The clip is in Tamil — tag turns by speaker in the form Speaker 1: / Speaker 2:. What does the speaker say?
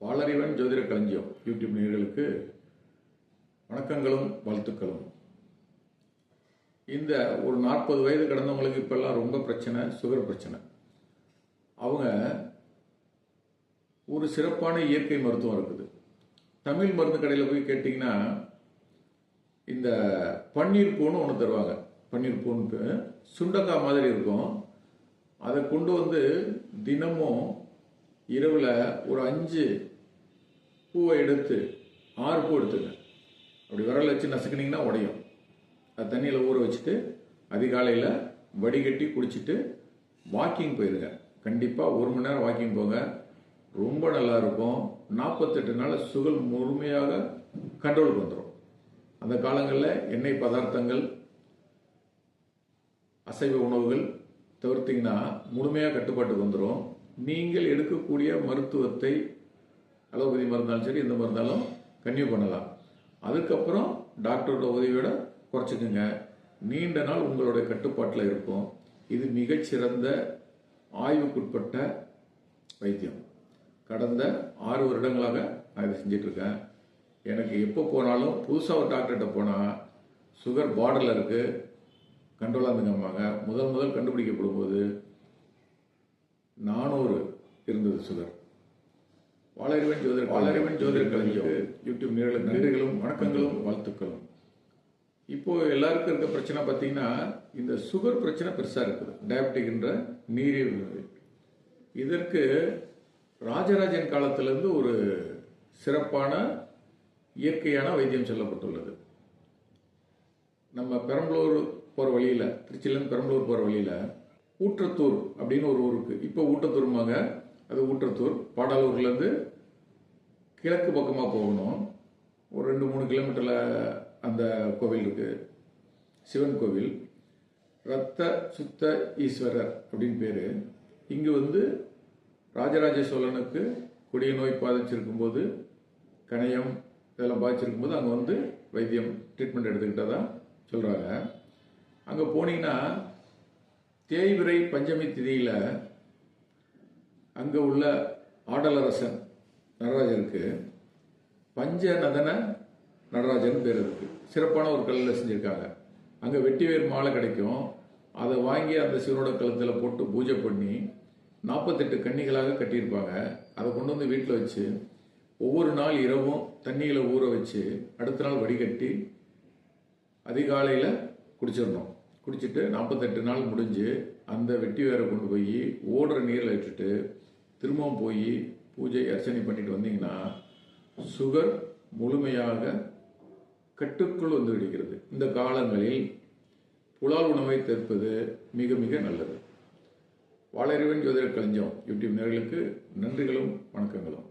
Speaker 1: வாளறிவன் ஜோதிட களஞ்சியம் யூடியூப் நேர்களுக்கு வணக்கங்களும் வாழ்த்துக்களும். இந்த ஒரு நாற்பது வயது கடந்தவங்களுக்கு இப்பெல்லாம் ரொம்ப பிரச்சனை சுகர் பிரச்சனை. அவங்க ஒரு சிறப்பான இயற்கை மருத்துவம் இருக்குது. தமிழ் மருந்து கடையில் போய் கேட்டிங்கன்னா இந்த பன்னீர் பூன்னு ஒன்று தருவாங்க. பன்னீர் பூன்னு சுண்டக்காய் மாதிரி இருக்கும். அதை கொண்டு வந்து தினமும் இரவில் ஒரு அஞ்சு பூவை எடுத்து ஆறு பூ எடுத்துங்க. அப்படி விரல் வச்சு நசுக்குனீங்கன்னா உடையும். அது தண்ணியில் ஊற வச்சுட்டு அதிகாலையில் வடிகட்டி குடிச்சிட்டு வாக்கிங் போயிருங்க. கண்டிப்பாக ஒரு மணி நேரம் வாக்கிங் போங்க. ரொம்ப நல்லா இருக்கும். நாற்பத்தெட்டு நாள் சுகல் முழுமையாக கண்ட்ரோலுக்கு வந்துடும் அந்த காலங்களில் எண்ணெய் பதார்த்தங்கள் அசைவ உணவுகள் தவிர்த்திங்கன்னா முழுமையாக கட்டுப்பாட்டுக்கு வந்துடும் நீங்கள் எடுக்கக்கூடிய மருத்துவத்தை அலோபதி மருந்தாலும் சரி எந்த மருந்தாலும் கன்யூ பண்ணலாம். அதுக்கப்புறம் டாக்டரோட உதவியோட குறைச்சிக்கோங்க. நீண்ட நாள் உங்களுடைய கட்டுப்பாட்டில் இருக்கும். இது மிகச்சிறந்த ஆய்வுக்குட்பட்ட வைத்தியம். கடந்த ஆறு வருடங்களாக நான் இதை செஞ்சுட்டு இருக்கேன் எனக்கு எப்போ போனாலும் புதுசாக ஒரு டாக்டர்கிட்ட போனால் சுகர் பார்டரில் இருக்குது கண்ட்ரோலாக இருந்துங்கம்பாங்க முதல் முதல் கண்டுபிடிக்கப்படும் போது இருந்தது சுகர் வாழறிவன் ஜோதிட வாழறிவன் ஜோதிட கலைஞருக்கு யூடியூப் நேர்களுக்கு நன்றிகளும் வணக்கங்களும். வாழ்த்துக்களும். இப்போ எல்லாருக்கும் இருக்க பிரச்சனை பார்த்தீங்கன்னா இந்த சுகர் பிரச்சனை பெருசாக இருக்குது. டயபெட்டிக்ன்ற நீரிழிவு நோய் இதற்கு ராஜராஜன் காலத்திலிருந்து ஒரு சிறப்பான இயற்கையான வைத்தியம் சொல்லப்பட்டுள்ளது. நம்ம பெரம்பலூர் போகிற வழியில் திருச்சியிலேருந்து பெரம்பலூர் போகிற வழியில் ஊற்றத்தூர் அப்படின்னு ஒரு ஊருக்கு இப்போ ஊட்டத்தூருமாங்க அது ஊற்றத்தூர் பாடாலூர்லேருந்து கிழக்கு பக்கமாக போகணும். ஒரு ரெண்டு மூணு கிலோமீட்டரில் அந்த கோவில் இருக்குது சிவன் கோவில். ரத்த சுத்த ஈஸ்வரர் அப்படின்னு பேர். இங்கே வந்து ராஜராஜ சோழனுக்கு கொடிய நோய் பாதிச்சிருக்கும்போது கணையம் இதெல்லாம் பாதிச்சிருக்கும் போது அங்கே வந்து வைத்தியம் ட்ரீட்மெண்ட் எடுத்துக்கிட்டதா சொல்கிறாங்க அங்கே போனீங்கன்னா தேய்விரை பஞ்சமி திதியில் அங்கே உள்ள ஆடலரசன் நடராஜருக்கு பஞ்சநதன நடராஜன் பேர் இருக்கு. சிறப்பான ஒரு கல்லில் செஞ்சுருக்காங்க. அங்கே வெட்டிவேர் மாலை கிடைக்கும். அதை வாங்கி அந்த சிவனோட கழுத்தில் போட்டு பூஜை பண்ணி நாற்பத்தெட்டு கன்னிகளாக கட்டியிருப்பாங்க. அதை கொண்டு வந்து வீட்டில் வச்சு ஒவ்வொரு நாள் இரவும் தண்ணியில் ஊற வச்சு அடுத்த நாள் வடிகட்டி அதிகாலையில் குடிச்சிடணும். குடிச்சிட்டு நாற்பத்தெட்டு நாள் முடிஞ்சு அந்த வெட்டி வேரை கொண்டு போய் ஓடுற நீரில் விட்டுட்டு திரும்பவும் போய் பூஜை அர்ச்சனை பண்ணிட்டு வந்தீங்கன்னா சுகர் முழுமையாக கட்டுக்குள் வந்து விடுகிறது இந்த காலங்களில் புலால் உணவை தவிர்ப்பது மிக மிக நல்லது. வாழறிவன் ஜோதிட கலைஞம் யூடியூப் நேர்களுக்கு நன்றிகளும் வணக்கங்களும்.